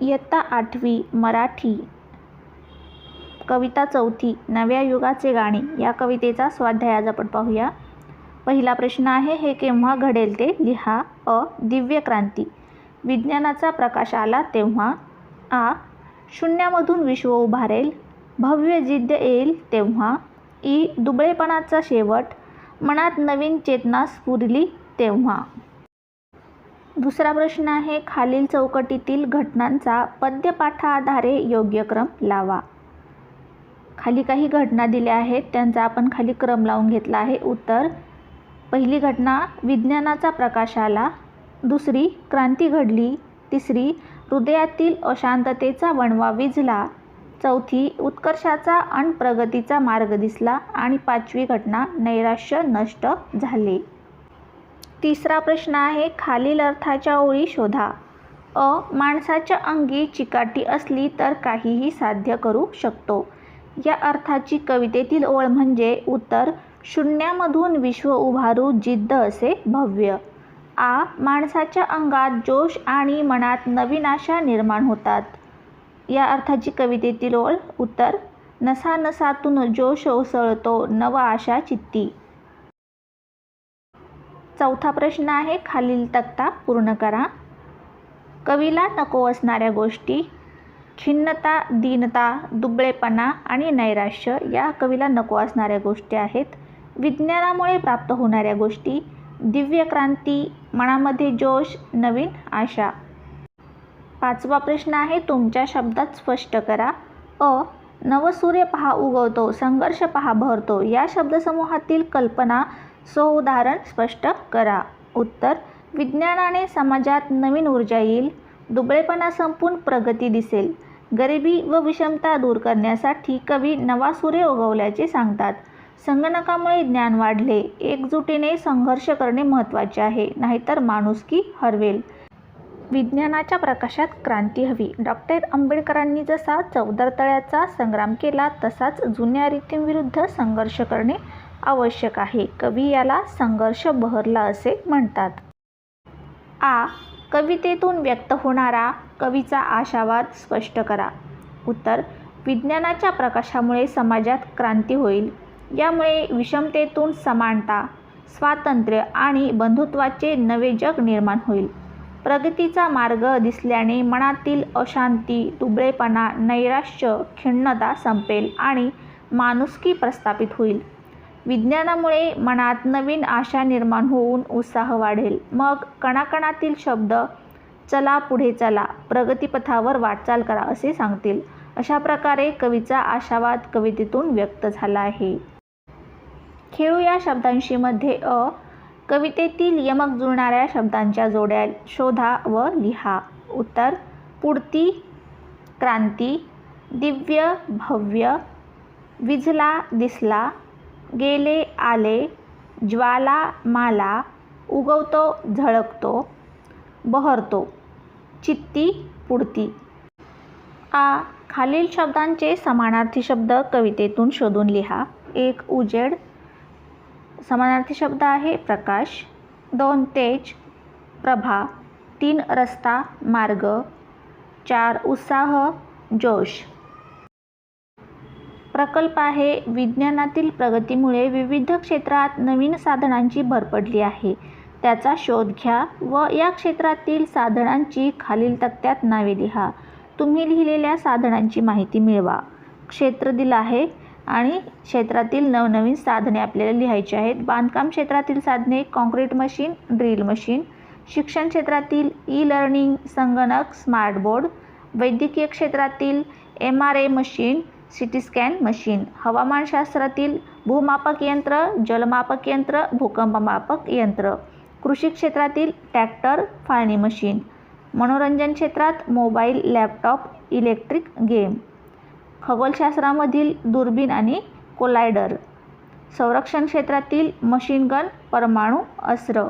इयत्ता आठवी मराठी. कविता चौथी नव्या युगाचे गाणे. या कवितेचा स्वाध्याय आज आपण पाहूया. पहिला प्रश्न आहे हे केव्हा घडेल ते? लिहा. अ. दिव्य क्रांती. विज्ञानाचा प्रकाश आला तेव्हा. आ. शून्यामधून विश्व उभारेल. भव्य जिद्द येईल तेव्हा. ई. दुबळेपणाचा शेवट. मनात नवीन चेतना स्फुरली तेव्हा. दुसरा प्रश्न आहे खालील चौकटीतील घटनांचा पद्यपाठाआधारे योग्य क्रम लावा. खाली काही घटना दिल्या आहेत त्यांचा आपण खाली क्रम लावून घेतला आहे. उत्तर पहिली घटना विज्ञानाचा प्रकाश आला दुसरी क्रांती घडली तिसरी हृदयातील अशांततेचा वणवा विझला चौथी उत्कर्षाचा आणि प्रगतीचा मार्ग दिसला आणि पाचवी घटना नैराश्य नष्ट झाले. तिसरा प्रश्न आहे खालील अर्थाच्या ओळी शोधा. अ माणसाच्या अंगी चिकाटी असली तर काहीही साध्य करू शकतो. या अर्थाची कवितेतील ओळ म्हणजे उत्तर शून्यामधून विश्व उभारू जिद्द असे भव्य. आ माणसाच्या अंगात जोश आणि मनात नवीन आशा निर्माण होतात. या अर्थाची कवितेतील ओळ उत्तर नसा नसातून जोश ओसळतो नव आशा चित्ती. चौथा प्रश्न आहे खालील तक्ता पूर्ण करा. कवीला नको असणाऱ्या गोष्टी खिन्नता दीनता दुबळेपणा आणि नैराश्य या कवीला नको असणाऱ्या गोष्टी आहेत. विज्ञानामुळे प्राप्त होणाऱ्या गोष्टी दिव्य क्रांती मनामध्ये जोश नवीन आशा. पाचवा प्रश्न आहे तुमच्या शब्दात स्पष्ट करा. अ नवसूर्य पहा उगवतो संघर्ष पहा भरतो या शब्दसमूहातील कल्पना सो उदाहरण स्पष्ट करा. उत्तर विज्ञानाने समाजात नवीन ऊर्जा येईल दुबळेपणा संपून प्रगती दिसेल. गरिबी व विषमता दूर करण्यासाठी कवी नवा सूर्य उगवल्याचे सांगतात. संगणकामुळे ज्ञान वाढले एकजुटीने संघर्ष करणे महत्त्वाचे आहे नाहीतर माणुसकी हरवेल. विज्ञानाच्या प्रकाशात क्रांती हवी. डॉक्टर आंबेडकरांनी जसा चौदर तळ्याचा संग्राम केला तसाच जुन्या रीतींविरुद्ध संघर्ष करणे आवश्यक आहे. कवी याला संघर्ष बहरला असे म्हणतात. आ कवितेतून व्यक्त होणारा कवीचा आशावाद स्पष्ट करा. उत्तर विज्ञानाच्या प्रकाशामुळे समाजात क्रांती होईल. यामुळे विषमतेतून समानता स्वातंत्र्य आणि बंधुत्वाचे नवे जग निर्माण होईल. प्रगतीचा मार्ग दिसल्याने मनातील अशांती दुबळेपणा नैराश्य खिन्नता संपेल आणि माणुसकी प्रस्थापित होईल. विज्ञानामुळे मनात नवीन आशा निर्माण होऊन उत्साह वाढेल. मग कणाकणातील शब्द चला पुढे चला प्रगतीपथावर वाटचाल करा असे सांगतील. अशा प्रकारे कवीचा आशावाद कवितेतून व्यक्त झाला आहे. खेळू या शब्दांशी मध्ये अ. कवितेतील यमक जुळणाऱ्या शब्दांच्या जोड्या शोधा व लिहा. उत्तर पुढती क्रांती दिव्य भव्य विझला दिसला गेले आले ज्वाला माला उगवतो झळकतो बहरतो चित्ती पुढती आ खालील शब्दांचे समानार्थी शब्द कवितेतून शोधून लिहा. एक उजेड. समानार्थी शब्द आहे प्रकाश. दोन तेज. प्रभा. तीन रस्ता मार्ग. चार उत्साह जोश. प्रकल्प आहे. विज्ञानातील प्रगतीमुळे विविध क्षेत्रात नवीन साधनांची भर पडली आहे. त्याचा शोध घ्या व या क्षेत्रातील साधनांची खालील तक्त्यात नावे लिहा. तुम्ही लिहिलेल्या साधनांची माहिती मिळवा. क्षेत्र दिलं आहे आणि क्षेत्रातील नवनवीन साधने आपल्याला लिहायची आहेत. बांधकाम क्षेत्रातील साधने कॉन्क्रीट मशीन ड्रिल मशीन शिक्षण क्षेत्रातील ई लर्निंग संगणक स्मार्ट बोर्ड वैद्यकीय क्षेत्रातील M R A machine C T scan machine. हवामानशास्त्रातील भूमापक यंत्र जलमापक यंत्र भूकंपमापक यंत्र. कृषी क्षेत्रातील ट्रॅक्टर फाळणी मशीन. मनोरंजन क्षेत्रात मोबाईल लॅपटॉप इलेक्ट्रिक गेम. खगोलशास्त्रामधील दुर्बीण आणि कोलायडर. संरक्षण क्षेत्रातील मशीनगन परमाणू अस्त्र.